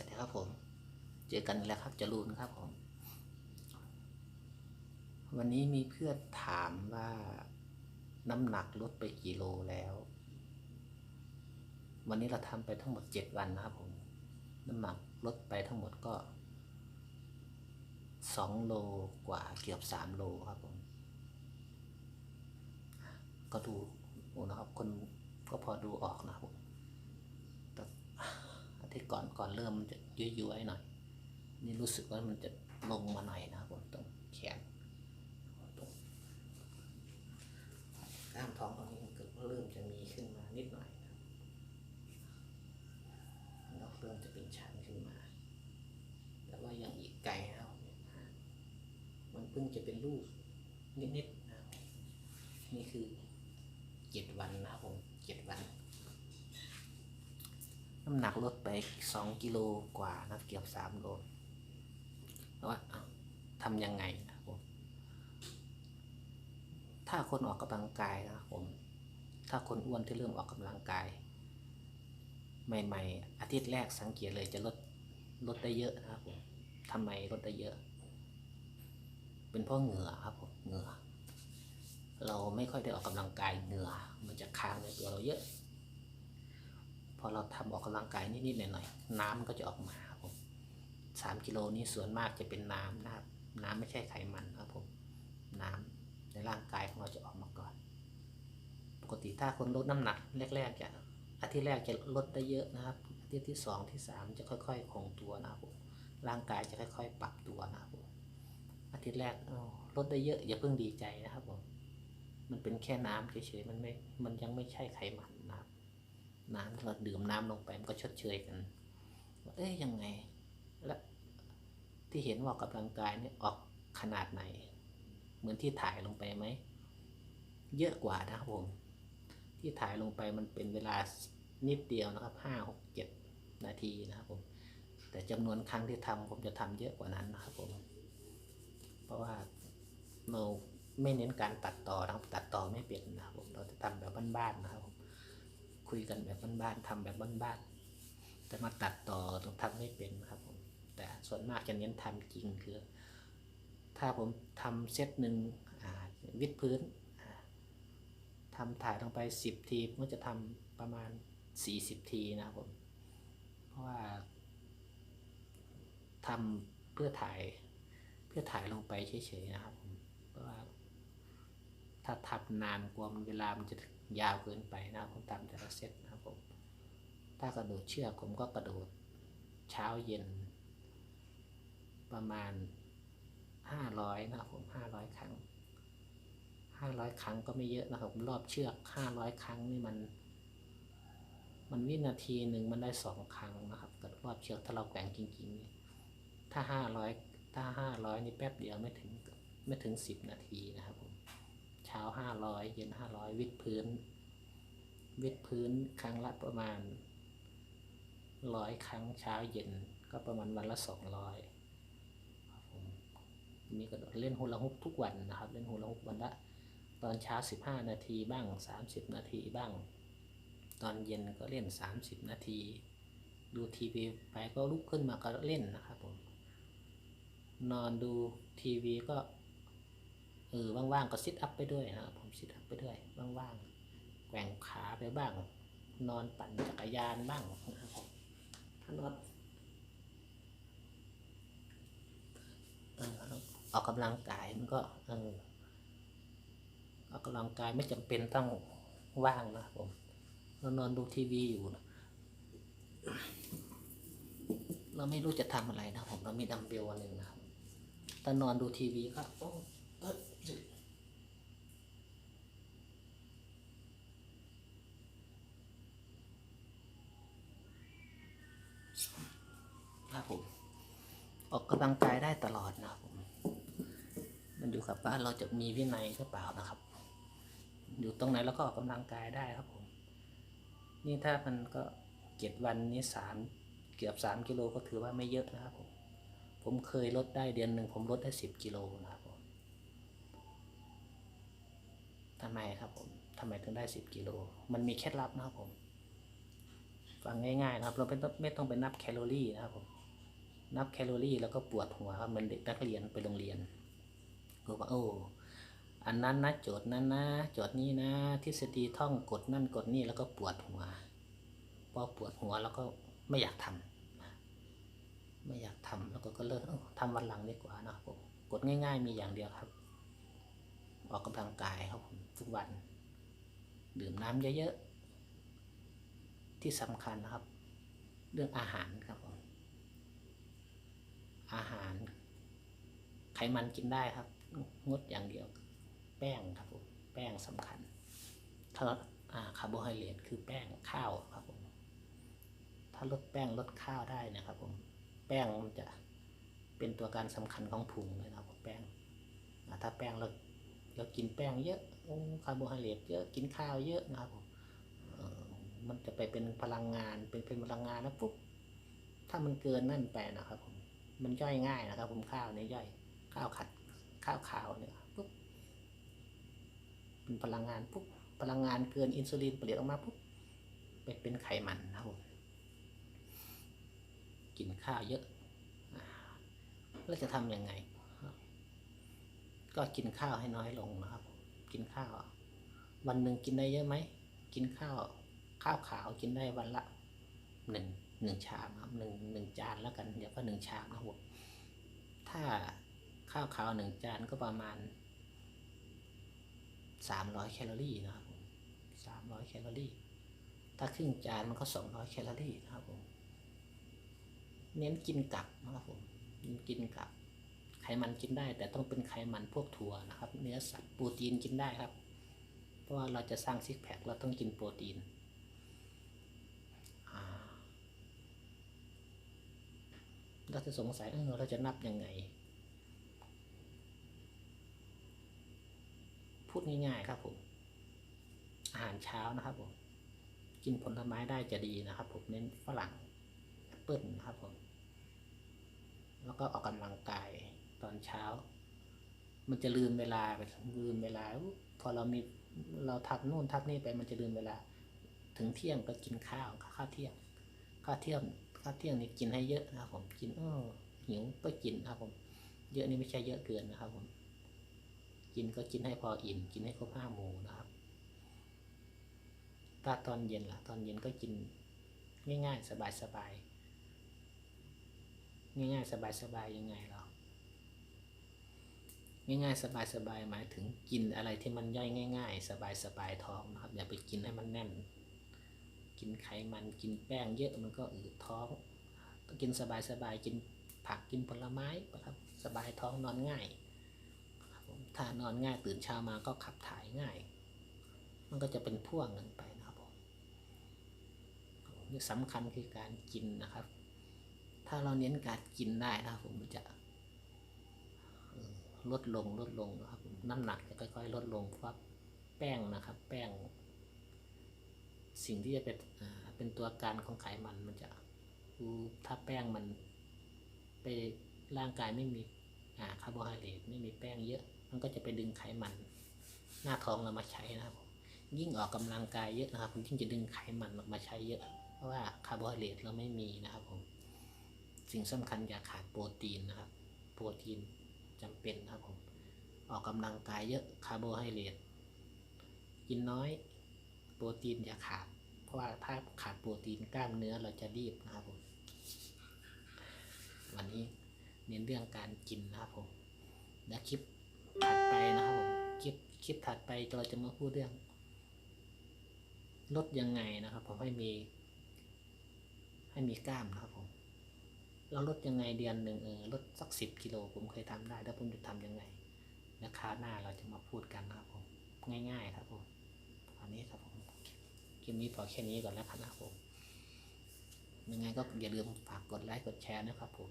วัสดีครับผม เจอกันแล้วครับจรูนครับผม วันนี้มีเพื่อนถามว่าน้ำหนักลดไปกี่โลแล้ว วันนี้เราทำไปทั้งหมดเจ็ดวันนะครับผม น้ำหนักลดไปทั้งหมดก็สองโลกว่าเกือบสามโลครับผม ก็ดูโอ้นะครับคนก็พอดูออกนะครับผม ทิตย์ก่อนก่อนเริ่มมันจะย้วยๆหน่อย นี่รู้สึกว่ามันจะลงมาหน่อยนะบผมตรงแขนตรงกล้ามท้องตรงนี้ก็เริ่มจะมีขึ้นมานิดหน่อยนะแล้วเริ่มจะเป็นชั้นขึ้นมา แต่ว่ายังอีกไกลนะครับมันเพิ่งจะเป็นลูกนิดๆนะนี่คือเจ็ดวันนะครับผมเจ็ดวัน น้ำหนักลดไปสองกิโลกว่านะเกือบสามโลแล้วว่าทำยังไงนะผมถ้าคนออกกำลังกายนะผม ถ้าคนอ้วนที่เริ่มออกกำลังกาย ใหม่ๆ อาทิตย์แรกสังเกตเลยจะลดลดได้เยอะนะครับผมทำไมลดได้เยอะ เป็นเพราะเหงื่อครับผมเหงื่อเราไม่ค่อยได้ออกกำลังกายเหงื่อ มันจะค้างในตัวเราเยอะ พอเราทำออกกำลังกายนิดๆหน่อยๆน้ำมันก็จะออกมาครับผมสามกิโลนี้ส่วนมากจะเป็นน้ำนะครับ น้ำไม่ใช่ไขมันนะครับผมน้ำในร่างกายของเราจะออกมาก่อน ปกติถ้าคนลดน้ำหนักแรกๆจะอาทิตย์แรกจะลดได้เยอะนะครับอาทิตย์ที่สองที่สามจะค่อยๆคงตัวนะครับผมร่างกายจะค่อย ๆ ปรับตัวนะครับผมอาทิตย์แรกลดได้เยอะอย่าเพิ่งดีใจนะครับผมมันเป็นแค่น้ำเฉยๆมันไม่มันยังไม่ใช่ไขมัน น้ำเราดื่มน้ำลงไปมันก็ชดเชยกันเอ้ยยังไง และที่เห็นว่าออกกำลังกายเนี่ยออกขนาดไหน เหมือนที่ถ่ายลงไปไหม เยอะกว่านะครับผม ที่ถ่ายลงไปมันเป็นเวลานิดเดียวนะครับห้าหกเจ็ดนาทีนะครับผม แต่จำนวนครั้งที่ทำผมจะทำเยอะกว่านั้นนะครับผม เพราะว่าเราไม่เน้นการตัดต่อนะครับตัดต่อไม่เป็นนะครับผม เราจะทำแบบบ้านๆนะครับผม คุยกันแบบบ้านๆทำแบบบ้านๆแต่มาตัดต่อต้องทำไม่เป็นครับผมแต่ส่วนมากจะเน้นทำจริงคือ ถ้าผมทำเซตหนึ่งวิดพื้นอ่าทำถ่ายลงไป 10 ทีมก็จะทำประมาณ 40 ทีนะครับผม เพราะว่าทำเพื่อถ่ายเพื่อถ่ายลงไปเฉยๆนะครับผมเพราะว่าถ้าทำนานกลัวมันเวลามันจะ ยาวเกินไปนะครับผมทำแต่ละเซตนะครับผมถ้ากระโดดเชือกผมก็กระโดดเช้าเย็น ประมาณห้าร้อยนะครับผมห้าร้อยครั้งห้าร้อยครั้งก็ไม่เยอะนะครับรอบเชือกห้าร้อยครั้งนี่มัน มันวินาทีหนึ่งมันได้สองครั้งนะครับกับรอบเชือกถ้าเราแกว่งจริงๆเนี่ยถ้าห้าร้อยถ้าห้าร้อยนี่แป๊บเดียวไม่ถึงไม่ถึงสิบนาทีนะครับ เช้าห้าร้อยเย็นห้าร้อยวิดพื้น วิดพื้นครั้งละประมาณร้อยครั้งเช้าเย็นก็ประมาณวันละสองร้อยผมมีกระโดดเล่นฮูลาฮุปทุกวันนะครับ เล่นฮูลาฮุปวันละตอนเช้าสิบห้านาทีบ้างสามสิบนาทีบ้าง ตอนเย็นก็เล่นสามสิบนาที ดูทีวีไปก็ลุกขึ้นมาก็เล่นนะครับผม นอนดูทีวีก็ เออว่างๆก็ซิทอัพไปด้วยนะผมซิทอัพไปด้วยว่างๆแกว่งขาไปบ้าง นอนปั่นจักรยานบ้างนะครับผมถ้านอนออออกกำลังกายมันก็เออออกกำลังกายไม่จำเป็นต้องว่างนะผมเรานอนดูทีวีอยู่นะเราไม่รู้จะทำอะไรนะผมเรามีดัมเบลอันหนึ่งนะครับตอนนอนดูทีวีก็โอ้ เอ้ยครับผม ออกกำลังกายได้ตลอดนะครับผมมันอยู่กับว่าเราจะมีวินัยหรือเปล่านะครับ อยู่ตรงไหนเราก็ออกกำลังกายได้ครับผม นี่ถ้ามันก็เจ็ดวันนี้สามเกือบสามกิโลก็ถือว่าไม่เยอะนะครับผมผมเคยลดได้เดือนหนึ่งผมลดได้สิบกิโลนะครับผมทำไมครับผมทำไมถึงได้สิบกิโล มันมีเคล็ดลับนะครับผม ฟังง่ายๆนะครับ เราไม่ต้องไม่ต้องไปนับแคลอรี่นะครับผม นับแคลอรี่แล้วก็ปวดหัวครับเหมือนเด็กนักเรียนไปโรงเรียนก็ว่าโอ้อันนั้นนะโจทย์นั้นนะโจทย์นี้นะ ทฤษฎีท่องกดนั่นกดนี่แล้วก็ปวดหัวพอปวดหัวแล้วก็ไม่อยากทำนะไม่อยากทำแล้วก็ก็เลิกเอ้าทำวันหลังดีกว่านะผมกดง่าย ๆ มีอย่างเดียวครับ ออกกำลังกายครับผมทุกวัน ดื่มน้ำเยอะๆที่สำคัญนะครับ เรื่องอาหารครับผม อาหาร ไขมันกินได้ครับ งดอย่างเดียว แป้งครับผมแป้งสำคัญถ้าลดคาร์โบไฮเดรตคือแป้งข้าวครับผมถ้าลดแป้งลดข้าวได้นะครับผมแป้งมันจะเป็นตัวการสำคัญของพุงเลยนะครับแป้งถ้าแป้งเราเรากินแป้งเยอะคาร์โบไฮเดรตเยอะกินข้าวเยอะนะครับผมมันจะไปเป็นพลังงานเป็นเป็นพลังงานแล้วปุ๊บถ้ามันเกินนั่นไปนะครับผม มันย่อยง่ายนะครับผมข้าวเนี่ยย่อยข้าวขัดข้าวขาวเนี่ยปุ๊บเป็นพลังงานปุ๊บพลังงานเกินอินซูลินผลิตออกมาปุ๊บไปเป็นไขมันนะครับผมกินข้าวเยอะแล้วจะทำยังไง ก็กินข้าวให้น้อยลงนะครับ กินข้าว วันหนึ่งกินได้เยอะไหม กินข้าว ข้าวขาวกินได้วันละหนึ่ง หนึ่งชามครับหนึ่งหนึ่งจานแล้วกันเดี๋ยวก็หนึ่งชามนะครับผมถ้าข้าวขาวหนึ่งจานก็ประมาณสามร้อยแคลอรี่นะครับผมสามร้อยแคลอรี่ ถ้าครึ่งจานมันก็สองร้อยแคลอรี่นะครับผมเน้นกินกับนะครับผมกินกับ ไขมันกินได้ แต่ต้องเป็นไขมันพวกถั่วนะครับ เนื้อสัตว์โปรตีนกินได้ครับ เพราะว่าเราจะสร้างซิกแพคเราต้องกินโปรตีนอ่า เราจะสงสัยเออเราจะนับยังไง พูดง่ายๆครับผม อาหารเช้านะครับผม กินผลไม้ได้จะดีนะครับผมเน้นฝรั่งแอปเปิลนะครับผม แล้วก็ออกกำลังกายตอนเช้า มันจะลืมเวลาไปลืมเวลา พอเรามีเราทับนู่นทับนี่ไปมันจะลืมเวลา ถึงเที่ยงก็กินข้าวข้าวเที่ยงข้าวเที่ยง ข้าวเที่ยงนี่กินให้เยอะนะครับผมกินเออหิวก็กินนะครับผม เยอะนี่ไม่ใช่เยอะเกินนะครับ ผม กินก็กินให้พออิ่มกินให้ครบห้าหมู่นะครับถ้าตอนเย็นล่ะ ตอนเย็นก็กินง่ายๆ สบายๆ ง่ายๆ สบายๆ ยังไงเรา ง่ายๆ สบายๆ หมายถึงกินอะไรที่มันย่อยง่าย ๆ สบายๆ ท้องนะครับ อย่าไปกินให้มันแน่น กินไขมันกินแป้งเยอะมันก็อืดท้องต้องกินสบายกินผักกินผลไม้ครับสบายท้องนอนง่ายครับผมถ้านอนง่ายตื่นเช้ามาก็ขับถ่ายง่าย มันก็จะเป็นพ่วงกันไปนะครับผมนี่สำคัญคือการกินนะครับ ถ้าเราเน้นการกินได้นะครับผมมันจะลดลงลดลงนะครับน้ำหนักจะค่อยๆ ลดลงเพราะแป้งนะครับ แป้ง สิ่งที่จะเป็นเป็นตัวการของไขมันมันจะถ้าแป้งมันไปร่างกายไม่มีคาร์โบไฮเดรตไม่มีแป้งเยอะ มันก็จะไปดึงไขมัน หน้าท้องเรามาใช้นะครับผมยิ่งออกกำลังกายเยอะนะครับผมยิ่งจะดึงไขมันออกมาใช้เยอะ เพราะว่าคาร์โบไฮเดรตเราไม่มีนะครับผมสิ่งสำคัญอย่าขาดโปรตีนนะครับ โปรตีนจำเป็นนะครับผมออกกำลังกายเยอะคาร์โบไฮเดรตกินน้อย โปรตีนอย่าขาด เพราะว่าถ้าขาดโปรตีนกล้ามเนื้อเราจะรีบนะครับผม วันนี้เน้นเรื่องการกินนะครับผมและคลิปถัดไปนะครับผม คลิปคลิปถัดไปเราจะมาพูดเรื่องลดยังไงนะครับ ผมให้มี ให้มีกล้ามนะครับผมเราลดยังไงเดือนหนึ่งเออลดสักสิบกิโลผมเคยทำได้ แล้วผมจะทำยังไงแล้วคราวหน้าเราจะมาพูดกันนะครับผม ง่าย ๆ ครับผมอันนี้ครับผม คลิปนี้พอแค่นี้ก่อนแล้วครับนะผมยังไงก็อย่าลืมฝากกดไลค์กดแชร์นะครับผม